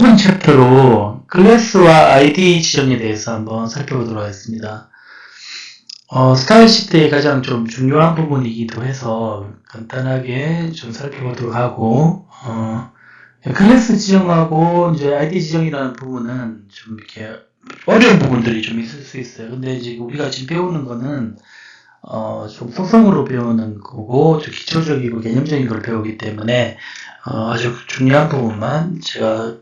이번 챕터로 클래스와 아이디 지정에 대해서 한번 살펴보도록 하겠습니다. 어, 스타일 시대의 가장 좀 중요한 부분이기도 해서 간단하게 좀 살펴보도록 하고, 어, 클래스 지정하고 이제 아이디 지정이라는 부분은 좀 이렇게 어려운 부분들이 좀 있을 수 있어요. 근데 이제 우리가 지금 배우는 거는 어, 좀 소성으로 배우는 거고, 좀 기초적이고 개념적인 걸 배우기 때문에, 어, 아주 중요한 부분만 제가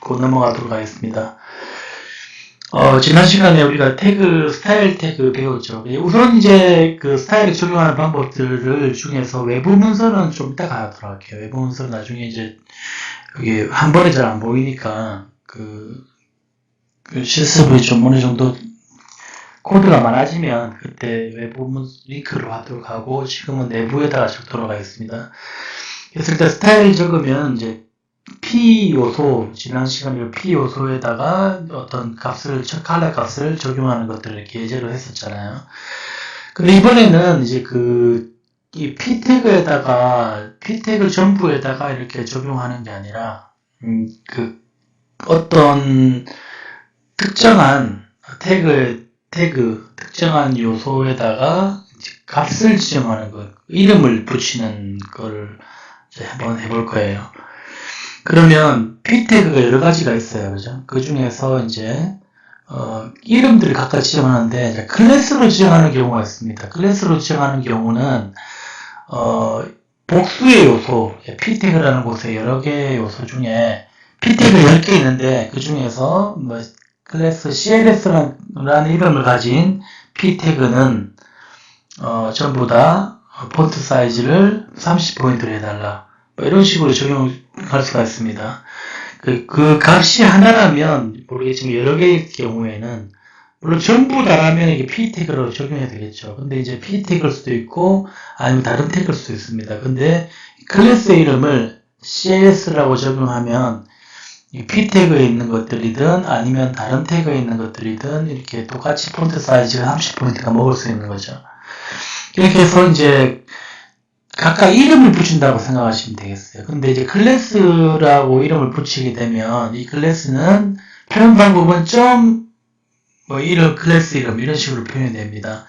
곧 넘어가도록 하겠습니다. 어, 지난 시간에 우리가 태그, 스타일 태그 배웠죠. 예, 우선 이제 그 스타일을 적용하는 방법들을 중에서 외부 문서는 좀 이따 가도록 할게요. 외부 문서는 나중에 이제 여기 한 번에 잘 안 보이니까 그, 그 실습이 좀 어느 정도 코드가 많아지면 그때 외부 문 링크로 하도록 하고 지금은 내부에다가 적도록 하겠습니다. 그래서 일단 스타일 적으면 이제 P 요소, 지난 시간에 P 요소에다가 어떤 값을, 컬러 값을 적용하는 것들을 예제로 했었잖아요. 근데 이번에는 이제 그, 이 P 태그에다가, P 태그 전부에다가 이렇게 적용하는 게 아니라, 음, 그, 어떤 특정한 태그, 태그, 특정한 요소에다가 값을 지정하는 것, 이름을 붙이는 걸 한번 해볼 거예요. 그러면 P 태그가 여러 가지가 있어요. 그죠? 그 중에서 이제, 어, 이름들을 각각 지정하는데, 클래스로 지정하는 경우가 있습니다. 클래스로 지정하는 경우는, 어, 복수의 요소, P 태그라는 곳에 여러 개의 요소 중에 태그 10개 있는데, 그 중에서 뭐, 클래스 CLS라는 이름을 가진 P 태그는, 어, 전부 다 폰트 사이즈를 30포인트로 해달라. 뭐 이런 식으로 적용 있습니다. 그, 그 값이 하나라면, 모르겠지만 여러 개의 경우에는, 물론 전부 다라면 이게 P 태그로 적용해야 되겠죠. 근데 이제 P 태그일 수도 있고, 아니면 다른 태그일 수도 있습니다. 근데 클래스 이름을 CS라고 적용하면, 이 P 태그에 있는 것들이든, 아니면 다른 태그에 있는 것들이든, 이렇게 똑같이 폰트 사이즈가 30포인트가 먹을 수 있는 거죠. 이렇게 해서 이제, 각각 이름을 붙인다고 생각하시면 되겠어요. 근데 이제 클래스라고 이름을 붙이게 되면 이 클래스는 표현 방법은 점, 뭐 이름, 클래스 이름 이런 식으로 표현이 됩니다.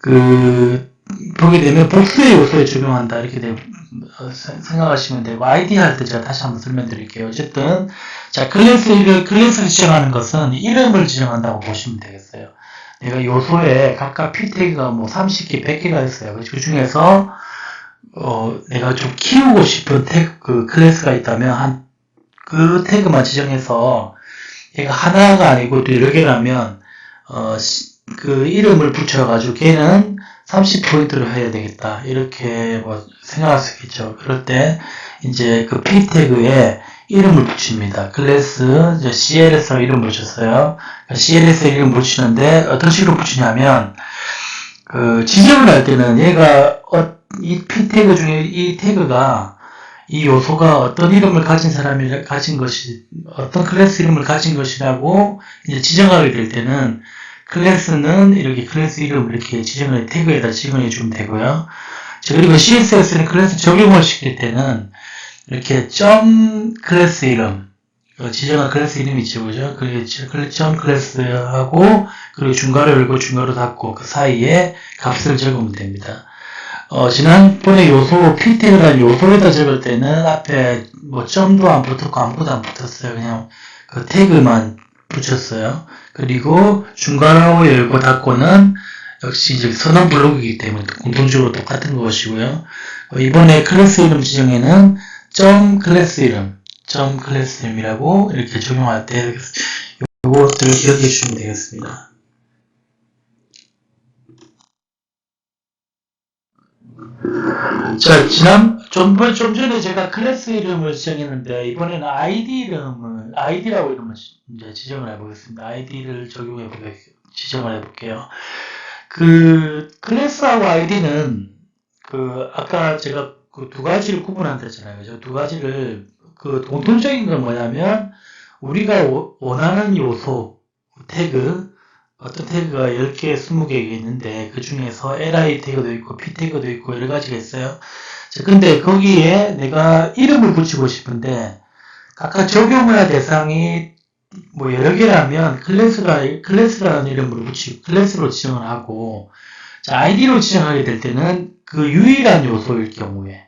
그, 보게 되면 복수의 요소에 적용한다 이렇게 되, 어, 생각하시면 되고 아이디 할 때 제가 다시 한번 설명드릴게요. 어쨌든 자 클래스를 클래스를 지정하는 것은 이름을 지정한다고 보시면 되겠어요. 내가 요소에 각각 p 태그가 뭐 30개, 100개가 있어요. 그 중에서 어, 내가 좀 키우고 싶은 태그, 그 클래스가 있다면, 한, 그 태그만 지정해서, 얘가 하나가 아니고 또 여러 개라면, 어, 시, 그 이름을 붙여가지고 걔는 30포인트로 해야 되겠다. 이렇게 뭐 생각할 수 있겠죠. 그럴 때, 이제 그 p 태그에 이름을 붙입니다. 클래스, CLS라고 이름 붙였어요. CLS 이름 붙이는데, 어떤 식으로 붙이냐면, 그, 지정을 할 때는 얘가, 어, 이 P 태그 중에 이 태그가 이 요소가 어떤 이름을 가진 사람이 가진 것이 어떤 클래스 이름을 가진 것이라고 이제 지정하게 될 때는 클래스는 이렇게 클래스 이름을 이렇게 지정을 태그에다 지정해 주면 되고요. 그리고 CSS는 클래스 적용을 시킬 때는 이렇게 점 클래스 이름 지정한 클래스 이름이 있죠, 그죠? 그게 점 클래스하고 그리고 중괄호 열고 중괄호 닫고 그 사이에 값을 적으면 됩니다. 어, 지난번에 요소, 필테그라는 요소에다 적을 때는 앞에 뭐 점도 안 붙었고 아무것도 안 붙었어요. 그냥 그 태그만 붙였어요. 그리고 중괄호 열고 닫고는 역시 이제 선언 블록이기 때문에 공통적으로 똑같은 것이고요. 어, 이번에 클래스 이름 지정에는 점 클래스 이름, 점 클래스 이름이라고 이렇게 적용할 때 이것들을 기억해 주시면 되겠습니다. 자, 지난, 좀, 좀 전에 제가 클래스 이름을 지정했는데, 이번에는 아이디 이름을, 아이디라고 이름을 이제 지정을 해보겠습니다. 아이디를 적용해 보겠, 지정을 해볼게요. 그, 클래스하고 아이디는, 그, 아까 제가 그 두 가지를 구분한다 했잖아요. 그죠? 두 가지를, 그 공통적인 건 뭐냐면, 우리가 원하는 요소, 태그, 어떤 태그가 10개, 20개 있는데 그 중에서 li 태그도 있고 p 태그도 있고 여러 가지가 있어요. 자, 근데 거기에 내가 이름을 붙이고 싶은데 각각 적용해야 대상이 뭐 여러 개라면 클래스라, 클래스라는 이름으로 붙이고 클래스로 지정을 하고 자, 아이디로 지정하게 될 때는 그 유일한 요소일 경우에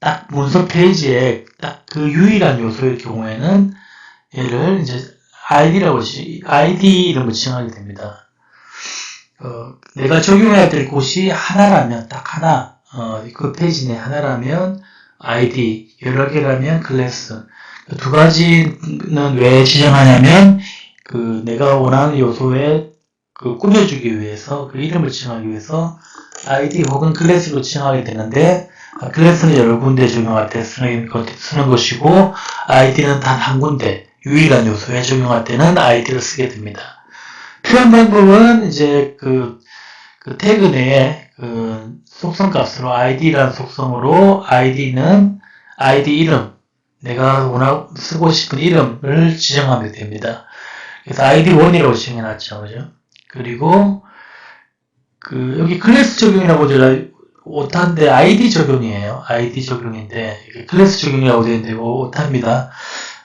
딱 문서 페이지에 딱 그 유일한 요소일 경우에는 얘를 이제 아이디라고 지, 아이디 이름을 지정하게 됩니다. 어, 내가 적용해야 될 곳이 하나라면 딱 하나, 어, 그 페이지 내 하나라면 아이디, 여러 개라면 클래스. 그두 가지는 왜 지정하냐면 그 내가 원하는 요소에 그 꾸며주기 위해서 그 이름을 지정하기 위해서 아이디 혹은 클래스로 지정하게 되는데 아, 클래스는 여러 군데 적용할 때 쓰는, 것- 쓰는 것이고 아이디는 단 한 군데 유일한 요소에 적용할 때는 아이디를 쓰게 됩니다. 표현 방법은 이제 그, 그 태그 내에 그 속성 값으로 id라는 속성으로 id는 id 이름 내가 원하고 쓰고 싶은 이름을 지정하면 됩니다. 그래서 id1이라고 지정해놨죠. 그죠? 그리고 그 여기 클래스 적용이라고 제가 오타인데 id 적용이에요. id 적용인데 클래스 적용이라고 되어 있는데 오타입니다.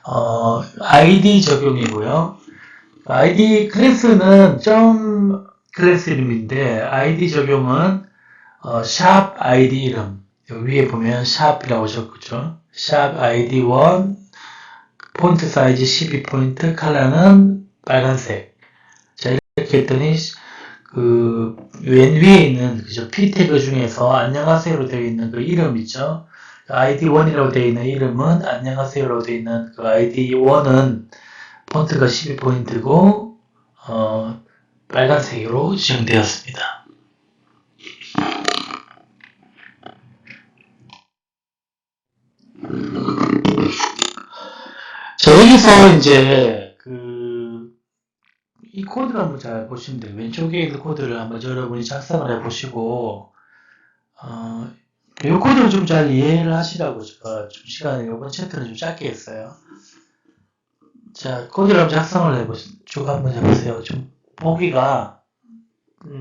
어, id 적용이고요. id 클래스는 점 클래스 이름인데 id 적용은 어, 샵 id 이름 위에 보면 샵이라고 적었죠. 샵 id1 폰트 사이즈 12포인트 컬러는 빨간색 자 이렇게 했더니 그 왼 위에 있는 그죠 p 태그 중에서 안녕하세요로 되어 있는 그 이름 있죠 id1이라고 되어 있는 이름은 안녕하세요라고 되어 있는 그 id1은 폰트가 12포인트고 어, 빨간색으로 지정되었습니다. 자, 여기서 이제 그 이 코드를 한번 잘 보시면 돼요. 왼쪽에 있는 코드를 한번 여러분이 작성을 해보시고 어, 이 코드를 좀잘 이해를 하시라고 제가 좀 시간을 이번 채트는 좀 짧게 했어요. 자, 코드를 한번 작성을 해보시, 쭉 한번 해보세요. 좀 보기가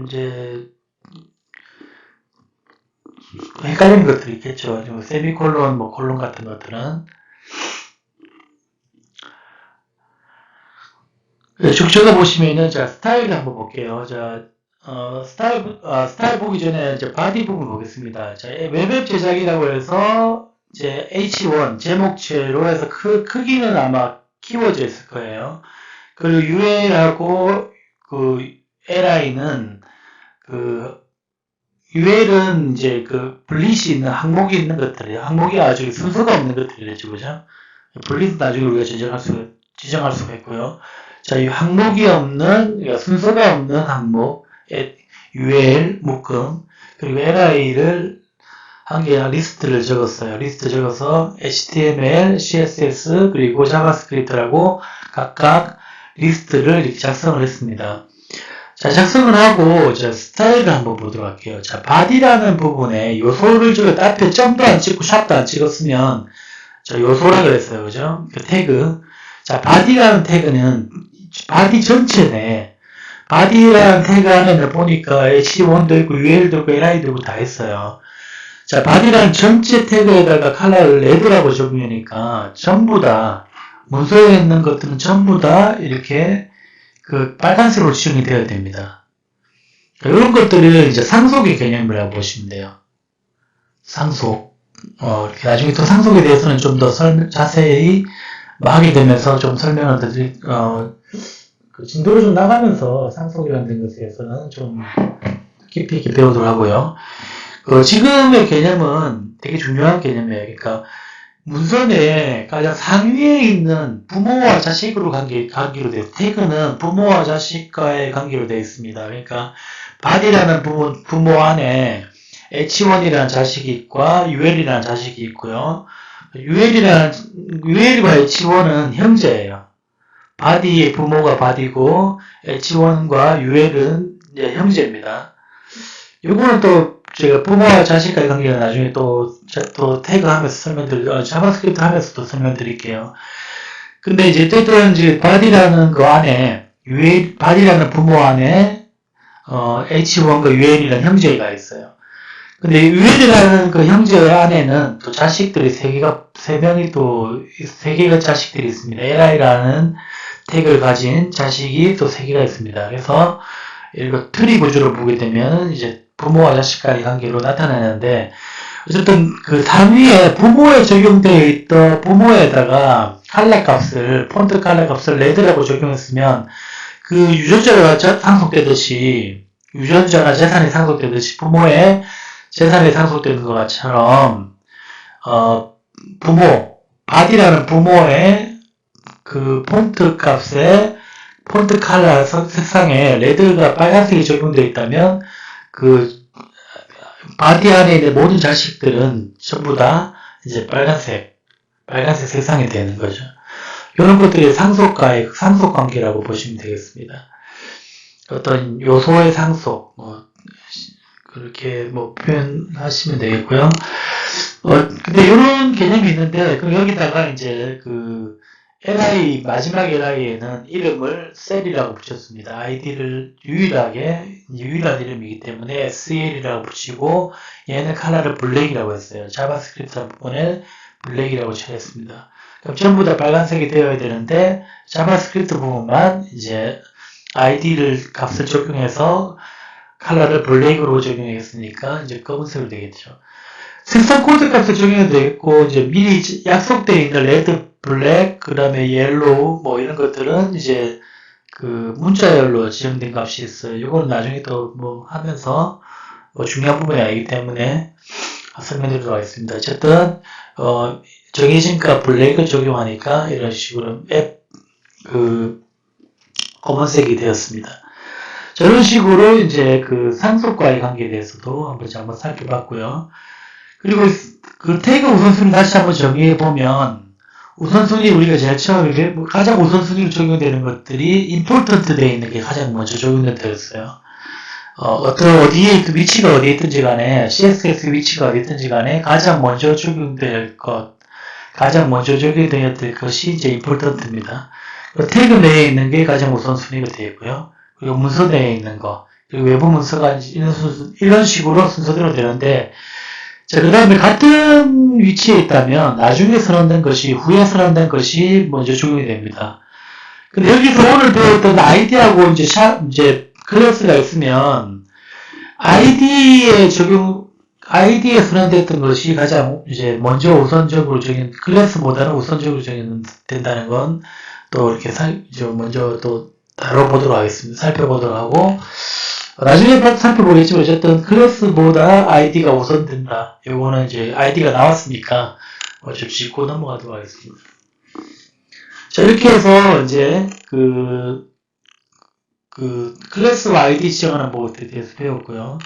이제 헷갈리는 것들이 있겠죠. 좀 세미콜론, 뭐 콜론 같은 것들은 네, 쭉 적어 보시면은 자 스타일을 한번 볼게요. 자 어, 스타일 아, 스타일 보기 전에 이제 바디 부분 보겠습니다. 자 웹앱 제작이라고 해서 이제 H1 제목체로 해서 크, 크기는 아마 키워져 있을 거예요. 그리고 UL하고 그 LI는 그 UL은 이제 그 블릿이 있는 항목이 있는 것들이에요. 항목이 아주 순서가 없는 것들이죠, 그죠? 블릿은 나중에 우리가 지정할 수 지정할 수가 있고요. 자, 이 항목이 없는, 그러니까 순서가 없는 항목, 에- UL, 묶음, 그리고 LI를 한 개, 리스트를 적었어요. 리스트 적어서 HTML, CSS, 그리고 자바스크립트라고 각각 리스트를 이렇게 작성을 했습니다. 자, 작성을 하고, 자, 스타일을 한번 보도록 할게요. 자, 바디라는 부분에 요소를 적었 앞에 점도 안 찍고 샵도 안 찍었으면, 자, 요소라 그랬어요. 그죠? 그 태그. 자, 바디라는 태그는 바디 전체 내 태그 안에는 보니까 H1도 있고 UL도 있고 LI도 있고 다 있어요. 자, 바디라는 전체 태그에다가 컬러를 레드라고 적으니까 전부 다 문서에 있는 것들은 전부 다 이렇게 그 빨간색으로 지정이 되어야 됩니다. 이런 것들을 이제 상속의 개념이라고 보시면 돼요. 상속. 어, 나중에 또 상속에 대해서는 좀 더 자세히 하게 되면서 좀 설명을 드릴, 어, 그 진도를 좀 나가면서 상속이라는 것에 대해서는 좀 깊이 있게 배우도록 하고요. 그 지금의 개념은 되게 중요한 개념이에요. 그러니까 문서 내에 가장 상위에 있는 부모와 자식으로 관계, 관계로 되어 태그는 부모와 자식과의 관계로 되어 있습니다. 그러니까 바디라는 부모, 부모 안에 H1이라는 자식이 있고 UL이라는 자식이 있고요. UL이라는 UL과 H1은 형제예요. 바디의 부모가 바디고 H1과 UL은 이제 형제입니다. 요거는 또 제가 부모와 자식과의 관계는 나중에 또, 자- 또 태그하면서 설명드릴, 어, 자바스크립트 하면서 또 설명드릴게요. 근데 이제 어쨌든 이제 바디라는 거 안에 UL, 바디라는 부모 안에 어, H1과 UL이라는 형제가 있어요. 근데 유엘이라는 그 형제 안에는 또 자식들이 세 개가, 세 명이 또, 세 개가 자식들이 있습니다. LI라는 태그를 가진 자식이 또 세 개가 있습니다. 그래서 이거 트리 구조로 보게 되면 이제 부모와 자식 간의 관계로 나타나는데 어쨌든 그 상위에 부모에 적용되어 있던 부모에다가 칼라 값을 폰트 칼라 값을 레드라고 적용했으면 그 유전자가 자- 상속되듯이 유전자나 재산이 상속되듯이 부모의 재산이 상속되는 것처럼 어 부모 바디라는 부모의 그 폰트 값에 폰트 칼라 석- 색상에 레드가 빨간색이 적용되어 있다면 그 바디 안에 있는 모든 자식들은 전부 다 이제 빨간색 빨간색 색상이 되는 거죠. 이런 것들이 상속과의 상속 관계라고 보시면 되겠습니다. 어떤 요소의 상속 뭐 그렇게 뭐 표현하시면 되겠고요. 어 근데 이런 개념이 있는데 여기다가 이제 그 li 마지막 li에는 이름을 셀이라고 붙였습니다. id를 유일하게 유일한 이름이기 때문에 sel이라고 붙이고 얘는 컬러를 블랙이라고 했어요. 자바스크립트 한 부분에 블랙이라고 칠했습니다. 그럼 전부 다 빨간색이 되어야 되는데 자바스크립트 부분만 이제 id를 값을 적용해서 컬러를 블랙으로 적용했으니까 이제 검은색으로 되겠죠. 색상 코드 값을 적용해도 되겠고 이제 미리 약속되어 있는 레드, 블랙, 그 다음에 옐로우 뭐 이런 것들은 이제 그 문자열로 지정된 값이 있어요. 이거는 나중에 또 뭐 하면서 뭐 중요한 부분이 아니기 때문에 설명드리도록 하겠습니다. 어쨌든 어 정해진 값 블랙을 적용하니까 이런 식으로 앱 그 검은색이 되었습니다. 자, 이런 식으로 이제 그 상속과의 관계에 대해서도 한번 한번 살펴봤고요. 그리고 그 태그 우선순위 다시 한번 정리해 보면 우선순위 우리가 제일 처음에 뭐 가장 우선순위로 적용되는 것들이 important 되어 있는 게 가장 먼저 적용되었어요. 어, 어떤 어디에 있든 위치가 어디에 있든지 간에 CSS 위치가 어디 있든지 간에 가장 먼저 적용될 것, 가장 먼저 적용되어야 될 것이 이제. 그 태그 내에 있는 게 가장 우선순위가 되어 있고요. 그리고 문서 내에 있는 거, 그리고 외부 문서가 이런, 순서, 이런 식으로 순서대로 되는데, 자, 그 다음에 같은 위치에 있다면, 나중에 선언된 것이, 후에 선언된 것이 먼저 적용이 됩니다. 근데 여기서 오늘 배웠던 아이디하고 이제 샵, 이제 클래스가 있으면, 아이디에 적용, 아이디에 선언됐던 것이 가장 이제 먼저 우선적으로 적용, 클래스보다는 우선적으로 적용된다는 건, 또 이렇게 살, 이제 먼저 또 다뤄보도록 하겠습니다. 살펴보도록 하고, 나중에 봐- 살펴보겠지만, 어쨌든 클래스보다 아이디가 우선된다. 요거는 이제 아이디가 나왔으니까, 어, 좀 짚고 넘어가도록 하겠습니다. 자, 이렇게 해서 이제 그, 그 클래스와 아이디 지정하는 방법에 대해서 배웠고요.